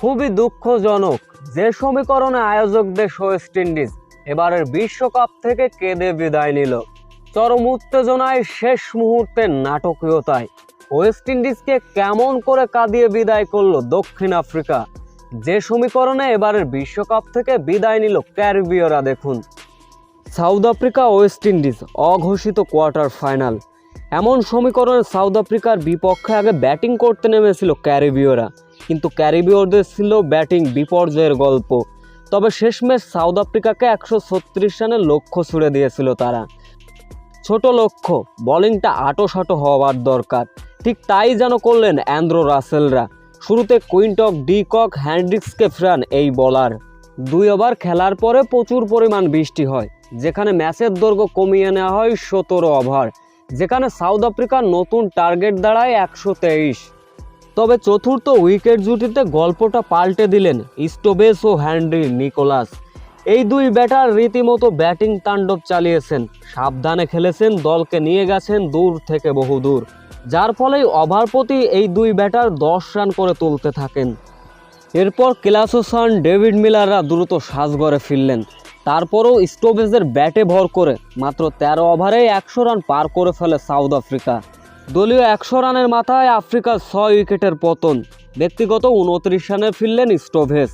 খুবই দুঃখজনক যে সমীকরণে আয়োজক দেশ ওয়েস্ট ইন্ডিজ এবারের বিশ্বকাপ থেকে কেঁদে বিদায় নিল। চরম উত্তেজনায় শেষ মুহূর্তের নাটকীয়তায়। ওয়েস্ট ইন্ডিজকে কেমন করে কাঁদিয়ে বিদায় করল দক্ষিণ আফ্রিকা? যে সমীকরণে এবারের বিশ্বকাপ থেকে বিদায় নিল ক্যারিবীয়রা, দেখুন। সাউথ আফ্রিকা ওয়েস্ট ইন্ডিজ অঘোষিত কোয়ার্টার ফাইনাল। এমন সমীকরণে সাউথ আফ্রিকার বিপক্ষে আগে ব্যাটিং করতে নেমেছিল ক্যারিবীয়রা। কিন্তু ক্যারিবীয়দের ছিল ব্যাটিং বিপর্যয়ের গল্প। তবে শেষমেশ সাউথ আফ্রিকাকে একশো ছত্রিশ রানের লক্ষ্য ছুড়ে দিয়েছিল তারা। ছোট লক্ষ্য, বোলিংটা আটোসাটো হওয়ার দরকার। ঠিক তাই যেন করলেন অ্যান্ড্রো রাসেলরা। শুরুতে কুইন্টক ডিকক হ্যান্ড্রিক্সকে ফেরান এই বলার। দুই ওভার খেলার পরে প্রচুর পরিমাণ বৃষ্টি হয়, যেখানে ম্যাচের দৈর্ঘ্য কমিয়ে নেওয়া হয় সতেরো ওভার। যেখানে সাউথ আফ্রিকার নতুন টার্গেট দাঁড়ায় একশো তেইশ। তবে চতুর্থ উইকেট জুটিতে গল্পটা পাল্টে দিলেন স্টোবেস ও হ্যান্ড্রি নিকোলাস। এই দুই ব্যাটার রীতিমতো ব্যাটিং তাণ্ডব চালিয়েছেন। সাবধানে খেলেছেন, দলকে নিয়ে গেছেন দূর থেকে বহু দূর যার ফলেই ওভার প্রতি এই দুই ব্যাটার দশ রান করে তুলতে থাকেন। এরপর ক্লাসোসান ডেভিড মিলাররা দ্রুত সাজঘরে ফিরলেন। তারপরও স্টোবেজের ব্যাটে ভর করে মাত্র তেরো ওভারে একশো রান পার করে ফেলে সাউথ আফ্রিকা। দলীয় একশো রানের মাথায় আফ্রিকার ছয় উইকেটের পতন। ব্যক্তিগত উনত্রিশ রানে ফিরলেন স্টোভেজ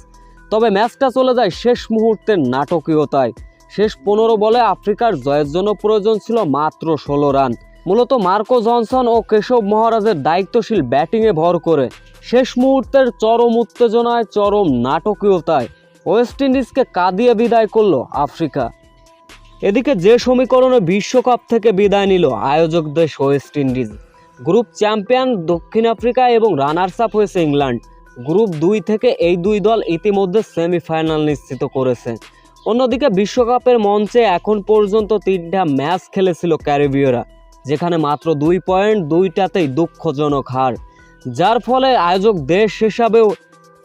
তবে ম্যাচটা চলে যায় শেষ মুহূর্তের নাটকীয়তায়। শেষ পনেরো বলে আফ্রিকার জয়ের জন্য প্রয়োজন ছিল মাত্র ষোলো রান। মূলত মার্কো জনসন ও কেশব মহারাজের দায়িত্বশীল ব্যাটিংয়ে ভর করে। শেষ মুহূর্তের চরম উত্তেজনায়, চরম নাটকীয়তায় ওয়েস্ট ইন্ডিজকে কাঁদিয়ে বিদায় করল আফ্রিকা। এদিকে যে সমীকরণে বিশ্বকাপ থেকে বিদায় নিল আয়োজক দেশ ওয়েস্ট ইন্ডিজ। গ্রুপ চ্যাম্পিয়ন দক্ষিণ আফ্রিকা এবং রানার্স আপ হয়েছে ইংল্যান্ড। গ্রুপ দুই থেকে এই দুই দল ইতিমধ্যে সেমিফাইনাল নিশ্চিত করেছে। অন্যদিকে বিশ্বকাপের মঞ্চে এখন পর্যন্ত তিনটা ম্যাচ খেলেছিল ক্যারিবীয়রা, যেখানে মাত্র দুই পয়েন্ট, দুইটাতেই দুঃখজনক হার। যার ফলে আয়োজক দেশ হিসাবেও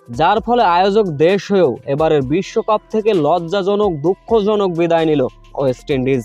যার ফলে আয়োজক দেশ হয়েও এবারের বিশ্বকাপ থেকে লজ্জাজনক দুঃখজনক বিদায় নিল ওয়েস্ট ইন্ডিজ।